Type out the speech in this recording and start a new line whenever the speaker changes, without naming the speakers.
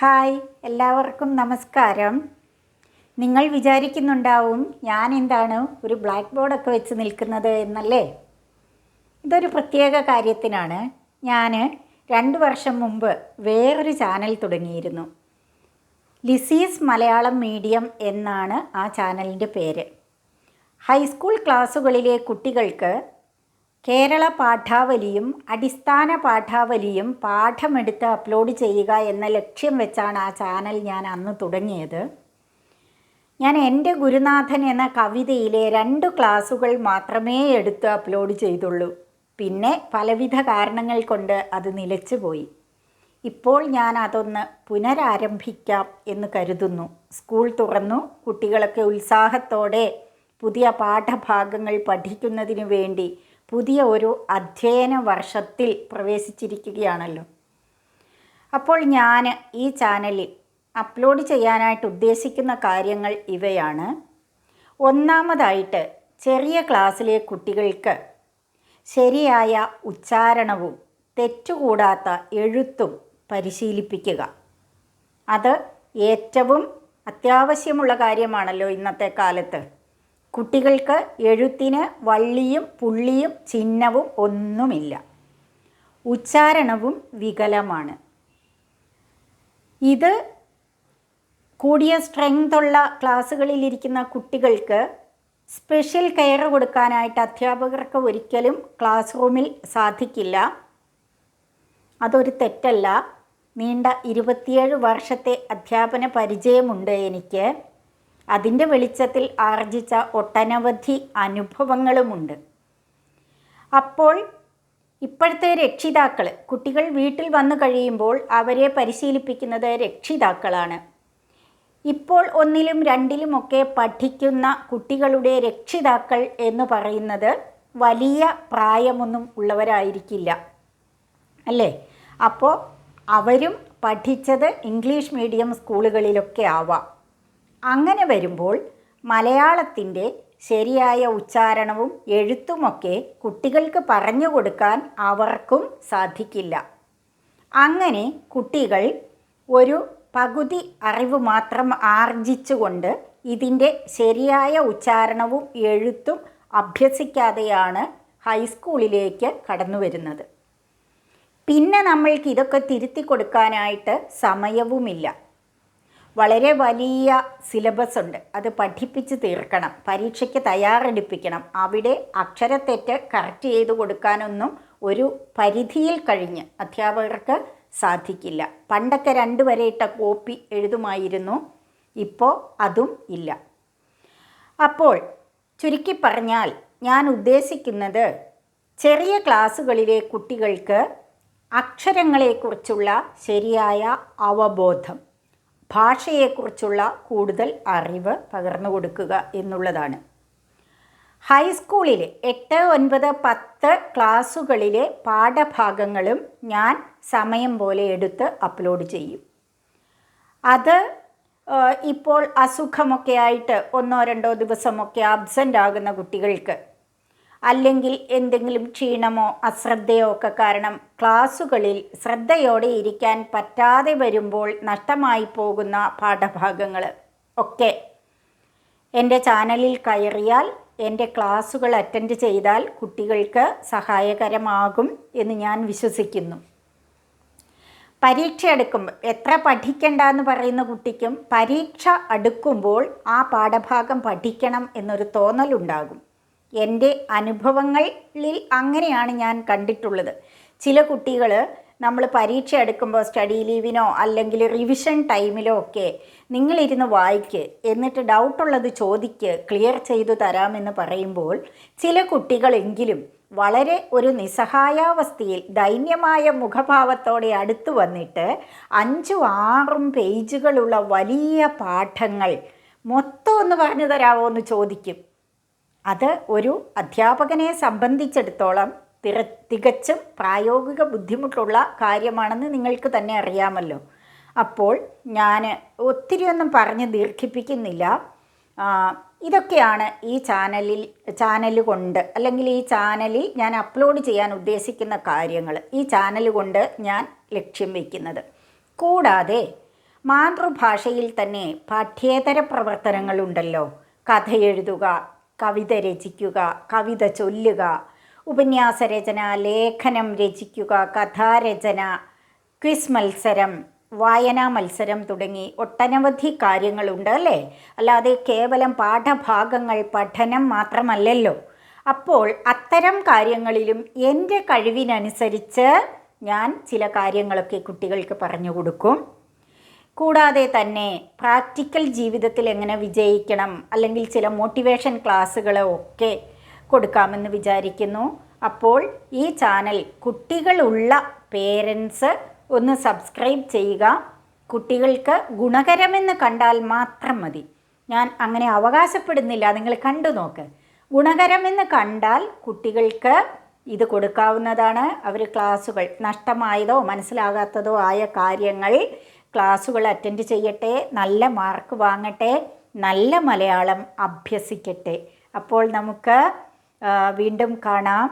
Hi എല്ലാവർക്കും നമസ്കാരം. നിങ്ങൾ വിചാരിക്കുന്നുണ്ടാവും ഞാൻ എന്താണ് ഒരു ബ്ലാക്ക് ബോർഡൊക്കെ വെച്ച് നിൽക്കുന്നത് എന്നല്ലേ? ഇതൊരു പ്രത്യേക കാര്യത്തിനാണ്. ഞാൻ രണ്ട് വർഷം മുമ്പ് വേറൊരു ചാനൽ തുടങ്ങിയിരുന്നു. ലിസീസ് മലയാളം മീഡിയം എന്നാണ് ആ ചാനലിന്റെ പേര്. ഹൈസ്കൂൾ ക്ലാസ്സുകളിലെ കുട്ടികൾക്ക് കേരള പാഠാവലിയും അടിസ്ഥാന പാഠാവലിയും പാഠമെടുത്ത് അപ്ലോഡ് ചെയ്യുക എന്ന ലക്ഷ്യം വെച്ചാണ് ആ ചാനൽ ഞാൻ അന്ന് തുടങ്ങിയത്. ഞാൻ എന്റെ ഗുരുനാഥൻ എന്ന കവിതയിലെ രണ്ട് ക്ലാസ്സുകൾ മാത്രമേ എടുത്ത് അപ്ലോഡ് ചെയ്തുള്ളൂ. പിന്നെ പലവിധ കാരണങ്ങൾ കൊണ്ട് അത് നിലച്ചുപോയി ഇപ്പോൾ ഞാൻ അതൊന്ന് പുനരാരംഭിക്കാം എന്ന് കരുതുന്നു. സ്കൂൾ തുറന്നു. കുട്ടികളൊക്കെ ഉത്സാഹത്തോടെ പുതിയ പാഠഭാഗങ്ങൾ പഠിക്കുന്നതിന് വേണ്ടി പുതിയ ഒരു അധ്യയന വർഷത്തിൽ പ്രവേശിച്ചിരിക്കുകയാണല്ലോ. അപ്പോൾ ഞാൻ ഈ ചാനലിൽ അപ്ലോഡ് ചെയ്യാനായിട്ട് ഉദ്ദേശിക്കുന്ന കാര്യങ്ങൾ ഇവയാണ്. ഒന്നാമതായിട്ട് ചെറിയ ക്ലാസ്സിലെ കുട്ടികൾക്ക് ശരിയായ ഉച്ചാരണവും തെറ്റുകൂടാത്ത എഴുത്തും പരിശീലിപ്പിക്കുക. അത് ഏറ്റവും അത്യാവശ്യമുള്ള കാര്യമാണല്ലോ ഇന്നത്തെ കാലത്ത്. കുട്ടികൾക്ക് എഴുത്തിന് വള്ളിയും പുള്ളിയും ചിഹ്നവും ഒന്നുമില്ല. ഉച്ചാരണവും വികലമാണ്. ഇത് കൂടിയ സ്ട്രെങ്ത് ഉള്ള ക്ലാസ്സുകളിലിരിക്കുന്ന കുട്ടികൾക്ക് സ്പെഷ്യൽ കെയർ കൊടുക്കാനായിട്ട് അധ്യാപകർക്ക് ഒരിക്കലും ക്ലാസ് റൂമിൽ സാധിക്കില്ല. അതൊരു തെറ്റല്ല. നീണ്ട ഇരുപത്തിയേഴ് വർഷത്തെ അധ്യാപന പരിചയമുണ്ട് എനിക്ക്. അതിന്റെ വെളിച്ചത്തിൽ ആർജിച്ച ഒട്ടനവധി അനുഭവങ്ങളുമുണ്ട്. അപ്പോൾ ഇപ്പോഴത്തെ രക്ഷിതാക്കൾ കുട്ടികൾ വീട്ടിൽ വന്നു കഴിയുമ്പോൾ അവരെ പരിശീലിപ്പിക്കുന്നത് രക്ഷിതാക്കളാണ്. ഇപ്പോൾ ഒന്നിലും രണ്ടിലുമൊക്കെ പഠിക്കുന്ന കുട്ടികളുടെ രക്ഷിതാക്കൾ എന്ന് പറയുന്നത് വലിയ പ്രായമൊന്നും ഉള്ളവരായിരിക്കില്ല. അല്ലേ? അപ്പോൾ അവരും പഠിച്ചത് ഇംഗ്ലീഷ് മീഡിയം സ്കൂളുകളിലൊക്കെ ആവാം. അങ്ങനെ വരുമ്പോൾ മലയാളത്തിന്റെ ശരിയായ ഉച്ചാരണവും എഴുത്തുമൊക്കെ കുട്ടികൾക്ക് പറഞ്ഞു കൊടുക്കാൻ അവർക്കും സാധിക്കില്ല. അങ്ങനെ കുട്ടികൾ ഒരു പകുതി അറിവ് മാത്രം ആർജിച്ചുകൊണ്ട് ഇതിന്റെ ശരിയായ ഉച്ചാരണവും എഴുത്തും അഭ്യസിക്കാതെയാണ് ഹൈസ്കൂളിലേക്ക് കടന്നു വരുന്നത്. പിന്നെ നമ്മൾക്ക് ഇതൊക്കെ തിരുത്തി കൊടുക്കാനായിട്ട് സമയവുമില്ല. വളരെ വലിയ സിലബസ് ഉണ്ട്. അത് പഠിപ്പിച്ച് തീർക്കണം. പരീക്ഷയ്ക്ക് തയ്യാറെടുപ്പിക്കണം. അവിടെ അക്ഷരത്തെറ്റ് കറക്റ്റ് ചെയ്ത് കൊടുക്കാനൊന്നും ഒരു പരിധിയിൽ കഴിഞ്ഞ് അധ്യാപകർക്ക് സാധിക്കില്ല. പണ്ടൊക്കെ രണ്ട് വരെ ഇട്ട കോപ്പി എഴുതുമായിരുന്നു. ഇപ്പോൾ അതും ഇല്ല. അപ്പോൾ ചുരുക്കി പറഞ്ഞാൽ ഞാൻ ഉദ്ദേശിക്കുന്നത് ചെറിയ ക്ലാസ്സുകളിലെ കുട്ടികൾക്ക് അക്ഷരങ്ങളെക്കുറിച്ചുള്ള ശരിയായ അവബോധം. ഭാഷയെക്കുറിച്ചുള്ള കൂടുതൽ അറിവ് പകർന്നു കൊടുക്കുക എന്നുള്ളതാണ്. ഹൈസ്കൂളിലെ എട്ട് ഒൻപത് പത്ത് ക്ലാസ്സുകളിലെ പാഠഭാഗങ്ങളും ഞാൻ സമയം പോലെ എടുത്ത് അപ്ലോഡ് ചെയ്യും. അത് ഇപ്പോൾ അസുഖമൊക്കെ ആയിട്ട് ഒന്നോ രണ്ടോ ദിവസമൊക്കെ ആബ്സെന്റ് ആകുന്ന കുട്ടികൾക്ക് അല്ലെങ്കിൽ എന്തെങ്കിലും ക്ഷീണമോ അശ്രദ്ധയോ ഒക്കെ കാരണം ക്ലാസ്സുകളിൽ ശ്രദ്ധയോടെ ഇരിക്കാൻ പറ്റാതെ വരുമ്പോൾ നഷ്ടമായി പോകുന്ന പാഠഭാഗങ്ങൾ ഒക്കെ എന്റെ ചാനലിൽ കയറിയാൽ എന്റെ ക്ലാസ്സുകൾ അറ്റൻഡ് ചെയ്താൽ കുട്ടികൾക്ക് സഹായകരമാകും എന്ന് ഞാൻ വിശ്വസിക്കുന്നു. പരീക്ഷ എടുക്കുമ്പോൾ എത്ര പഠിക്കണ്ട എന്ന് പറയുന്ന കുട്ടിക്കും പരീക്ഷ അടുക്കുമ്പോൾ ആ പാഠഭാഗം പഠിക്കണം എന്നൊരു തോന്നലുണ്ടാകും. എന്റെ അനുഭവങ്ങളിൽ അങ്ങനെയാണ് ഞാൻ കണ്ടിട്ടുള്ളത്. ചില കുട്ടികൾ നമ്മൾ പരീക്ഷ എടുക്കുമ്പോൾ സ്റ്റഡി ലീവിനോ അല്ലെങ്കിൽ റിവിഷൻ ടൈമിലോ ഒക്കെ നിങ്ങളിരുന്ന് വായിക്ക് എന്നിട്ട് ഡൗട്ടുള്ളത് ചോദിക്ക് ക്ലിയർ ചെയ്തു തരാമെന്ന് പറയുമ്പോൾ ചില കുട്ടികളെങ്കിലും വളരെ ഒരു നിസ്സഹായാവസ്ഥയിൽ ദൈന്യമായ മുഖഭാവത്തോടെ അടുത്തു വന്നിട്ട് അഞ്ചും ആറും പേജുകളുള്ള വലിയ പാഠങ്ങൾ മൊത്തം ഒന്ന് പറഞ്ഞു തരാമോ എന്ന് ചോദിക്കും. അത് ഒരു അധ്യാപകനെ സംബന്ധിച്ചിടത്തോളം തിര തികച്ചും പ്രായോഗിക ബുദ്ധിമുട്ടുള്ള കാര്യമാണെന്ന് നിങ്ങൾക്ക് തന്നെ അറിയാമല്ലോ. അപ്പോൾ ഞാൻ ഒത്തിരിയൊന്നും പറഞ്ഞ് ദീർഘിപ്പിക്കുന്നില്ല. ഇതൊക്കെയാണ് ഈ ചാനലിൽ ചാനൽ കൊണ്ട് അല്ലെങ്കിൽ ഈ ചാനലിൽ ഞാൻ അപ്ലോഡ് ചെയ്യാൻ ഉദ്ദേശിക്കുന്ന കാര്യങ്ങൾ. ഈ ചാനൽ കൊണ്ട് ഞാൻ ലക്ഷ്യം വയ്ക്കുന്നത് കൂടാതെ മാതൃഭാഷയിൽ തന്നെ പാഠ്യേതര പ്രവർത്തനങ്ങളുണ്ടല്ലോ. കഥ എഴുതുക കവിത രചിക്കുക കവിത ചൊല്ലുക ഉപന്യാസ രചന ലേഖനം രചിക്കുക കഥാരചന ക്വിസ് മത്സരം വായനാ മത്സരം തുടങ്ങി ഒട്ടനവധി കാര്യങ്ങളുണ്ട് അല്ലേ? അല്ലാതെ കേവലം പാഠഭാഗങ്ങൾ പഠനം മാത്രമല്ലല്ലോ. അപ്പോൾ അത്തരം കാര്യങ്ങളിലും എന്റെ കഴിവിനനുസരിച്ച് ഞാൻ ചില കാര്യങ്ങളൊക്കെ കുട്ടികൾക്ക് പറഞ്ഞു കൊടുക്കും. കൂടാതെ തന്നെ പ്രാക്ടിക്കൽ ജീവിതത്തിൽ എങ്ങനെ വിജയിക്കണം അല്ലെങ്കിൽ ചില മോട്ടിവേഷൻ ക്ലാസ്സുകളോ ഒക്കെ കൊടുക്കാമെന്ന് വിചാരിക്കുന്നു. അപ്പോൾ ഈ ചാനൽ കുട്ടികളുള്ള പേരൻസ് ഒന്ന് സബ്സ്ക്രൈബ് ചെയ്യുക. കുട്ടികൾക്ക് ഗുണകരമെന്ന് കണ്ടാൽ മാത്രം മതി. ഞാൻ അങ്ങനെ അവകാശപ്പെടുന്നില്ല. നിങ്ങൾ കണ്ടു നോക്ക്. ഗുണകരമെന്ന് കണ്ടാൽ കുട്ടികൾക്ക് ഇത് കൊടുക്കാവുന്നതാണ്. അവർ ക്ലാസ്സുകൾ നഷ്ടമായതോ മനസ്സിലാകാത്തതോ ആയ കാര്യങ്ങൾ ക്ലാസ്സുകൾ അറ്റൻഡ് ചെയ്യട്ടെ നല്ല മാർക്ക് വാങ്ങട്ടെ നല്ല മലയാളം അഭ്യസിക്കട്ടെ. അപ്പോൾ നമുക്ക് വീണ്ടും കാണാം.